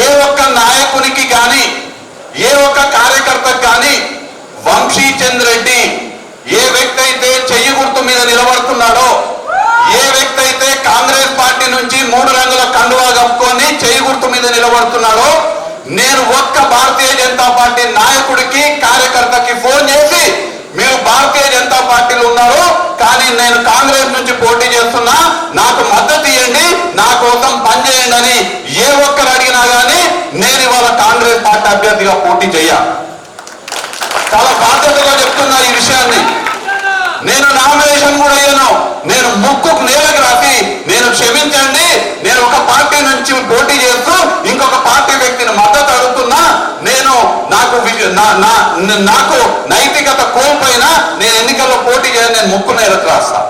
ఏ ఒక్క నాయకునికి కానీ ఏ ఒక్క కార్యకర్తకు కానీ వంశీ చంద్ర రెడ్డి ఏ వ్యక్తి అయితే చెయ్యి గుర్తు మీద నిలబడుతున్నాడో ఏ వ్యక్తి అయితే కాంగ్రెస్ పార్టీ నుంచి మూడు రంగుల కండువా కప్పుకొని చెయ్యి గుర్తు మీద నిలబడుతున్నాడో నేను ఒక్క భారతీయ జనతా పార్టీ నాయకుడికి కార్యకర్తకి ఫోన్ చేసి మీరు భారతీయ జనతా పార్టీలో ఉన్నారు కానీ నేను కాంగ్రెస్ నుంచి పోటీ చేస్తున్నా నాకు మద్దతు ఇవ్వండి నా కోసం పనిచేయండి అని ఏ ఒక్కరు అడిగినా కానీ నేను ఇవాళ కాంగ్రెస్ పార్టీ అభ్యర్థిగా పోటీ చేయ చాలా బాధ్యతగా చెప్తున్నా ఈ విషయాన్ని. నేను నామినేషన్ కూడా అయ్యాను నేను ముక్కుకు నేలకు రాసి నేను క్షమించండి. నేను ఒక పార్టీ నుంచి పోటీ చేస్తూ ఇంకొక పార్టీ వ్యక్తిని మద్దతు అడుగుతున్నా. నేను నాకు నా- నాకు నైతికత కోల్పోయినా నేను ఎన్నికల్లో పోటీ చేయని నేను ముక్కు నేలకు రాస్తాను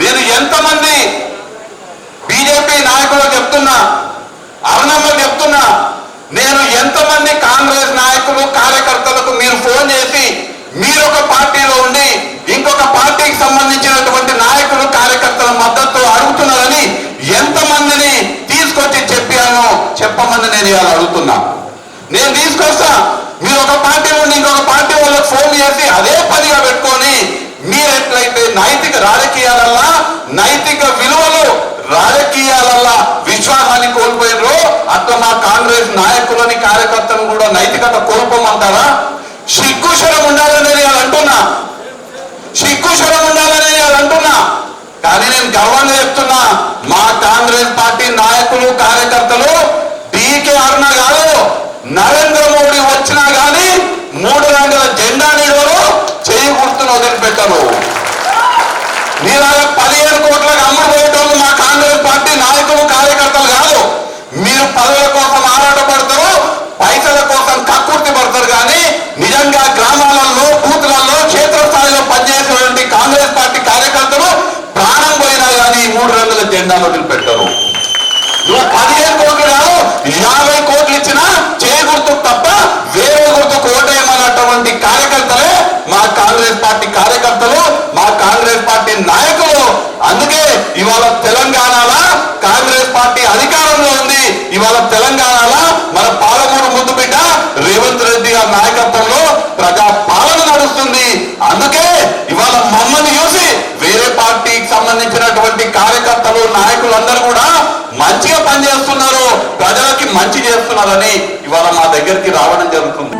నేను ఎంతమంది బీజేపీ నాయకులు చెప్తున్నా అరుణమ్మ చెప్తున్నా నేను ఎంతమంది కాంగ్రెస్ నాయకులు కార్యకర్తలకు మీరు ఫోన్ చేసి మీరు ఒక పార్టీలో ఉండి ఇంకొక పార్టీకి సంబంధించినటువంటి నాయకులు కార్యకర్తల మద్దతు అడుగుతున్నారని ఎంతమందిని తీసుకొచ్చి చెప్పాను చెప్పమని నేను ఇవాళ అడుగుతున్నా. నేను తీసుకొస్తా. మీరు ఒక పార్టీ నుండి ఇంకొక పార్టీ వాళ్ళకి ఫోన్ చేసి అదే పనిగా పెట్టుకొని మీరు ఎట్లయితే నైతిక రాజకీయాలల్లా నైతిక విలువలు రాజకీయాలల్లా విశ్వాసాన్ని కోల్పోయినరు అట్లా మా కాంగ్రెస్ నాయకులని కార్యకర్తలు కూడా నైతికత కోల్పోమంటారా? సిగ్గుశరం ఉండాలి నేను అంటున్నా సిగ్గుశరం ఉండాలని నేను అంటున్నా కానీ నేను గర్వంగా చెప్తున్నా మా కాంగ్రెస్ పార్టీ నాయకులు కార్యకర్తలు డీకే అరుణ కాదు నరేంద్ర మోడీ వచ్చినా గానీ మూడు రంగుల జెండా నిడవరు చేయి గుర్తును వదిలిపెట్టరు మీలాగా పదిహేను కోట్లకు అమ్ముడుపోయేటోళ్ళు మా కాంగ్రెస్ పార్టీ నాయకులు కార్యకర్తలు కాదు మీరు పదవుల కోసం ఆరాటపడతారు పైసల కోసం కక్కుర్తి పడతారు కానీ నిజంగా గ్రామాలలో బూతులలో క్షేత్రస్థాయిలో పనిచేసేటువంటి కాంగ్రెస్ పార్టీ కార్యకర్తలు ప్రాణం పోయినా కానీ ఈ మూడు వదిలిపెట్టరు. నువ్వు పదిహేను కోట్లు కాదు యాభై కోట్లు ఇచ్చినా చేయి తప్ప వేరే గుర్తు ఓటేయమన్నటువంటి కార్యకర్తలే మా కాంగ్రెస్ పార్టీ కార్యకర్తలు మా కాంగ్రెస్ పార్టీ నాయకులు. అందుకే ఇవాళ తెలంగాణలో కాంగ్రెస్ పార్టీ అధికారంలో ఉంది. ఇవాళ తెలంగాణ సంబంధించినటువంటి కార్యకర్తలు నాయకులందరూ కూడా మంచిగా పనిచేస్తున్నారు. ప్రజలకి మంచి చేస్తున్నారని ఇవాళ మా దగ్గరికి రావడం జరుగుతుంది.